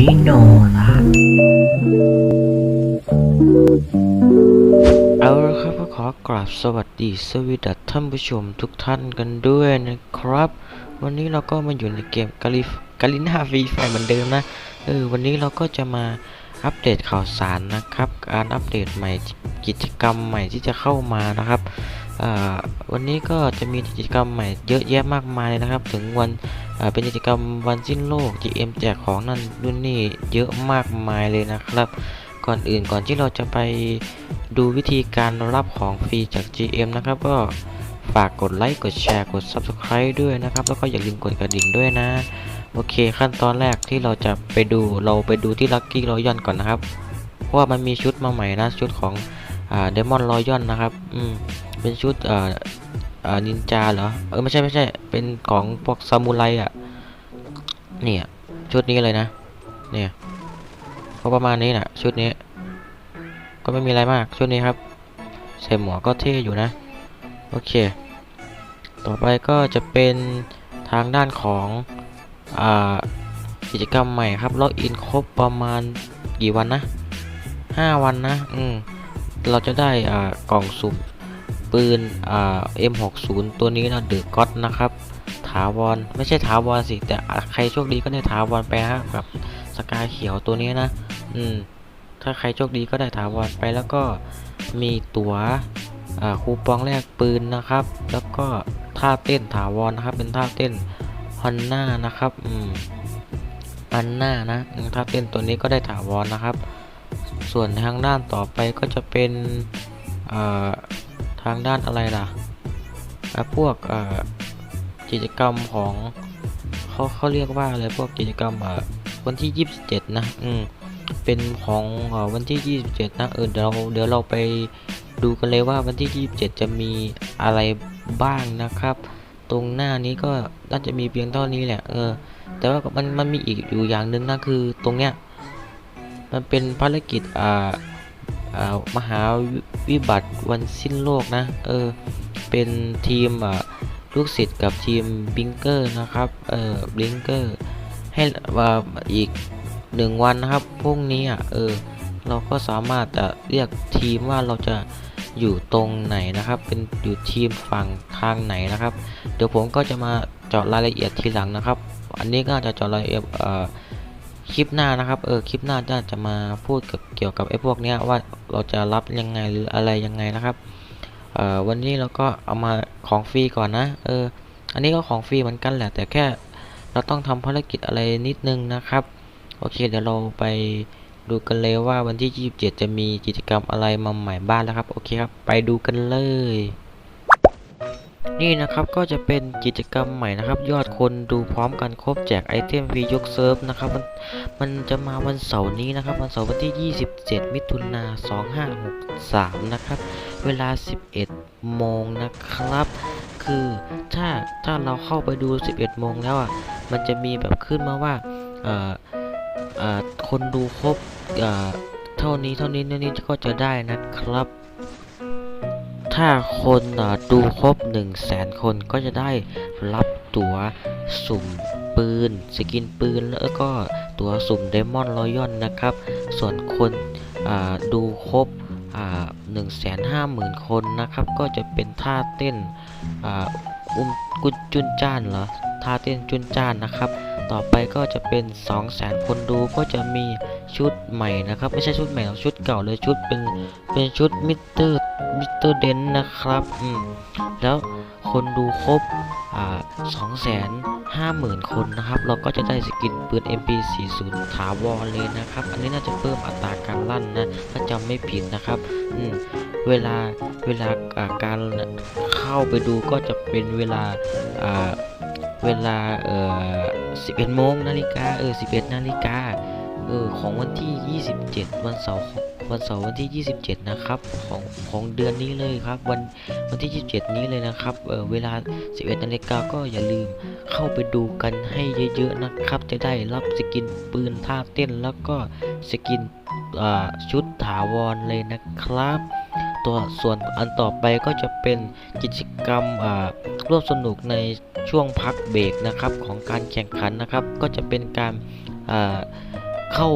มิโนละเอาละครับก็ขอกราบสวัสดีสวีดัสท่านผู้ชมทุกท่านกันด้วยนะครับ วันนี้เราก็มาอยู่ในเกมกาลิฟกาลินาฟีไฟเหมือนเดิมนะเออวันนี้เราก็จะมาอัปเดตข่าวสารนะครับ การอัปเดตใหม่กิจกรรมใหม่ที่จะเข้ามานะครับวันนี้ก็จะมีกิจกรรมใหม่เยอะแยะมากมายเลยนะครับ ถึงวัน เป็นกิจกรรมวันสิ้นโลก GM แจกของนั่นรุ่นนี่เยอะมากมายเลยนะครับ ก่อนอื่นก่อนที่เราจะไปดูวิธีการรับของฟรีจาก GM นะครับ ก็ฝากกดไลค์กดแชร์กด Subscribe ด้วยนะครับ แล้วก็อย่าลืมกดกระดิ่งด้วยนะ โอเคขั้นตอนแรกที่เราจะไปดูเราไปดูที่ Lucky Royal ก่อนนะครับ เพราะว่ามันมีชุดมาใหม่นะชุดของอ่า Demon Royal นะครับ อืมเป็นชุด นินจาเหรอ เออไม่ใช่ไม่ใช่ เป็นของพวกซามูไรอะ เนี่ยชุดนี้เลยนะ เนี่ยก็ประมาณนี้แหละชุดนี้ ก็ไม่มีอะไรมากชุดนี้ครับ ใส่หมวกก็เท่อยู่นะ โอเค ต่อไปก็จะเป็นทางด้านของอ่ากิจกรรมใหม่ครับล็อกอินครบประมาณกี่วันนะ 5 วันนะ อืม เราจะได้อ่ากล่องสุ่ม ปืนอ่า M60 ตัวนี้นะเดอะก็ t นะครับถาวรไม่ใช่ถาวรสิ แต่ใครโชคดีก็ได้ถาวรไปฮะกับสกาเขียวตัวนี้นะ อืม ถ้าใครโชคดีก็ได้ถาวรไปแล้วก็มีตัว๋วอ่าคูปองแลกปืนนะครับ แล้วก็ท่าเต้นถาวรนะครับ เป็นท่าเต้นฮอนน่านะครับ อืมอันหน้านะท่าเต้นตัวนี้ก็ได้ถาวรนะครับ ส่วนทางด้านต่อไปก็จะเป็นอ่า ทางด้านอะไรล่ะพวกกิจกรรมของเขาเขาเรียกว่าอะไรพวกกิจกรรมวันที่ 27 นะอืมเป็นของอวันที่ 27 นะเออเดี๋ยวเราเดี๋ยวเราไปดูกันเลยว่าวันที่ 27 จะมีอะไรบ้างนะครับ ตรงหน้านี้ก็น่าจะมีเพียงเท่านี้แหละเออ แต่ว่ามันมันมีอีกอยู่อย่างหนึ่งนะคือตรงเนี้ยมันเป็นภารกิจอ่า มหาวิบัติวันสิ้นโลกนะ เออ เป็นทีมลูกศิษย์กับทีมบิงเกอร์นะครับ เออบิงเกอร์ให้ว่าอีกหนึ่งวันนะครับพรุ่งนี้อะเออเราก็สามารถจะเรียกทีมว่าเราจะอยู่ตรงไหนนะครับ เป็นอยู่ทีมฝั่งทางไหนนะครับ เดี๋ยวผมก็จะมาเจาะรายละเอียดทีหลังนะครับ อันนี้ก็จะเจาะรายละเอียดเอ่อ คลิปหน้านะครับเออคลิปหน้าจะจะมาพูดเกี่ยวกับไอ้พวกเนี้ยว่าเราจะรับยังไงหรืออะไรยังไงนะครับเอ่อวันนี้เราก็เอามาของฟรีก่อนนะเอออันนี้ก็ของฟรีเหมือนกันแหละ แต่แค่เราต้องทำภารกิจอะไรนิดนึงนะครับ โอเคเดี๋ยวเราไปดูกันเลยว่าวันที่ 27 จะมีกิจกรรมอะไรมาใหม่บ้างแล้วครับ โอเคครับ ไปดูกันเลย นี่นะครับก็จะเป็นกิจกรรมใหม่นะครับ ยอดคนดูพร้อมกันครบแจกไอเทมฟรียกเซิร์ฟนะครับมันมันจะมาวันเสาร์นี้นะครับ วันเสาร์วันที่ 27 มิถุนา2563 นะครับ เวลา 11 โมงนะครับ คือถ้าถ้าเราเข้าไปดู 11 โมงแล้วอะมันจะมีแบบขึ้นมาว่าเอ่อเอ่อคนดูครบเอ่อเท่านี้เท่านี้เท่านี้ก็จะได้นะครับ ถ้าคนดูครบ1 0 0 0 0แสนคนก็จะได้รับตั๋วสุ่มปืน สกินปืน แล้วก็ตั๋วสุ่มเดมอนรอยัลนะครับ ส่วนคนดูครบหนึ่งแสนห้าหมื่นคนนะครับ ก็จะเป็นท่าเต้นอุ้มกุญจุนจ้านเหรอท่าเต้นจุนจ้านนะครับ ต่อไปก็จะเป็น 2 0 0แสนคนดูก็จะมีชุดใหม่นะครับ ไม่ใช่ชุดใหม่หรอกชุดเก่าเลยชุดเป็นเป็นชุดมิเตอร์ ตอร์เดนนะครับอืมแล้วคนดูครบอ่าสองแสนห้าหมื่นคนนะครับ เราก็จะได้สกินปืน MP40 ถาวรเลยนะครับ อันนี้น่าจะเพิ่มอัตราการลั่นนะ ถ้าจำไม่ผิดนะครับอืมเวลาเวลาอ่าการเข้าไปดูก็จะเป็นเวลาอ่าเวลาเอ่อ11โมงนาฬิกาเออ11นาฬิกา เออของวันที่ 27 วันเสาร์วันเสาร์วันที่ 27 นะครับของของเดือนนี้เลยครับ วันวันที่ 27 นี้เลยนะครับเออเวลา 11นาฬิกาก็อย่าลืมเข้าไปดูกันให้เยอะๆนะครับ จะได้รับสกินปืนท่าเต้นแล้วก็สกินอ่าชุดถาวรเลยนะครับ ตัวส่วนอันต่อไปก็จะเป็นกิจกรรมร่วมสนุกในช่วงพักเบรกนะครับของการแข่งขันนะครับ ก็จะเป็นการา เข้า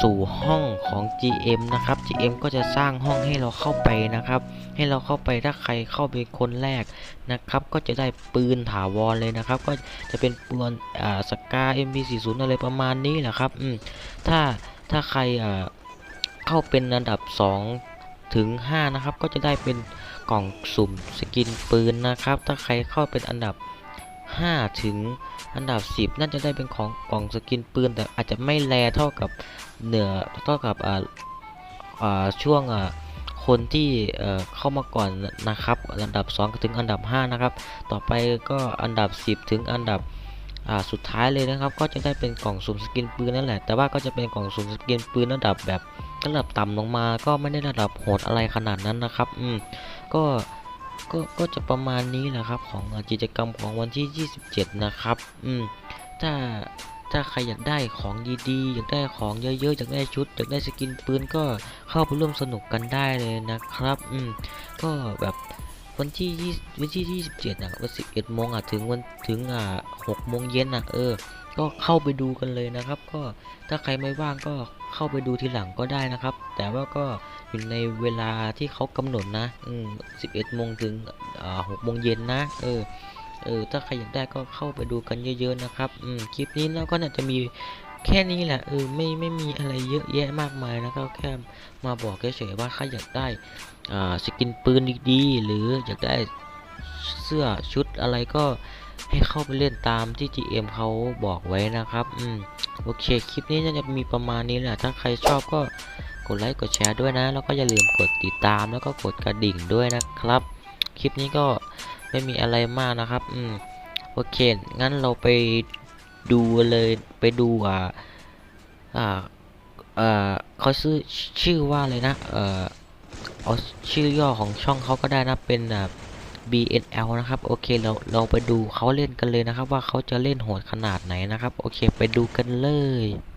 สู่ห้องของ GM นะครับ GM ก็จะสร้างห้องให้เราเข้าไปนะครับ ให้เราเข้าไปถ้าใครเข้าเป็นคนแรกนะครับ ก็จะได้ปืนถาวรเลยนะครับ ก็จะเป็นปืนอ่าสกา MP40 อะไรประมาณนี้แหละครับอืมถ้าถ้าใครอ่าเข้าเป็นอันดับ 2 ถึง 5 นะครับ ก็จะได้เป็นกล่องสุ่มสกินปืนนะครับ ถ้าใครเข้าเป็นอันดับ5ถึง อันดับ 10 น่าจะได้เป็นของกล่องสกินปืน แต่อาจจะไม่แลเท่ากับเหนือเท่ากับอ่าอ่าช่วงอ่าคนที่เข้ามาก่อนนะครับ อันดับ 2 ถึงอันดับ 5 นะครับ ต่อไปก็อันดับ 10 ถึงอันดับอ่าสุดท้ายเลยนะครับ ก็จะได้เป็นกล่องสุ่มสกินปืนนั่นแหละ แต่ว่าก็จะเป็นกล่องสุ่มสกินปืนระดับแบบระดับต่ำลงมา ก็ไม่ได้ระดับโหดอะไรขนาดนั้นนะครับ อืม ก็ ก็ก็จะประมาณนี้แหละครับของกิจกรรมของวันที่ 27 นะครับอืมถ้าถ้าใครอยากได้ของดีๆ อยากได้ของเยอะๆ อยากได้ชุด อยากได้สกินปืนก็เข้าไปร่วมสนุกกันได้เลยนะครับ อืม ก็แบบวันที่20วันที่27อะวัน11โมงอะถึงวันถึงอ่า6โมงเย็นอะเออ ก็เข้าไปดูกันเลยนะครับ ก็ถ้าใครไม่ว่างก็เข้าไปดูทีหลังก็ได้นะครับ แต่ว่าก็อยู่ในเวลาที่เขากำหนดนะ อืม11โมงถึงอ่า6โมงเย็นนะ เออ เออ ถ้าใครอยากได้ก็เข้าไปดูกันเยอะๆนะครับ อืม คลิปนี้เราก็น่าจะมีแค่นี้แหละ เออ ไม่ ไม่มีอะไรเยอะแยะมากมายนะครับแค่มาบอกเฉยๆว่าใครอยากได้ อ่า สกินปืนดีๆ หรืออยากได้เสื้อชุดอะไรก็ ให้เข้าไปเล่นตามที่ GM เขาบอกไว้นะครับ อืม โอเค คลิปนี้น่าจะมีประมาณนี้แหละ ถ้าใครชอบก็กดไลค์ กดแชร์ด้วยนะ แล้วก็อย่าลืมกดติดตาม แล้วก็กดกระดิ่งด้วยนะครับ คลิปนี้ก็ไม่มีอะไรมากนะครับ อืม โอเค งั้นเราไปดูเลย ไปดูอ่า อ่า เอ่อเขาชื่อชื่อว่าเลยนะ เอ่อ เอาชื่อย่อของช่องเขาก็ได้นะ เป็นอ่า BNL นะครับโอเคเราเราไปดูเขาเล่นกันเลยนะครับ ว่าเขาจะเล่นโหดขนาดไหนนะครับ โอเค ไปดูกันเลย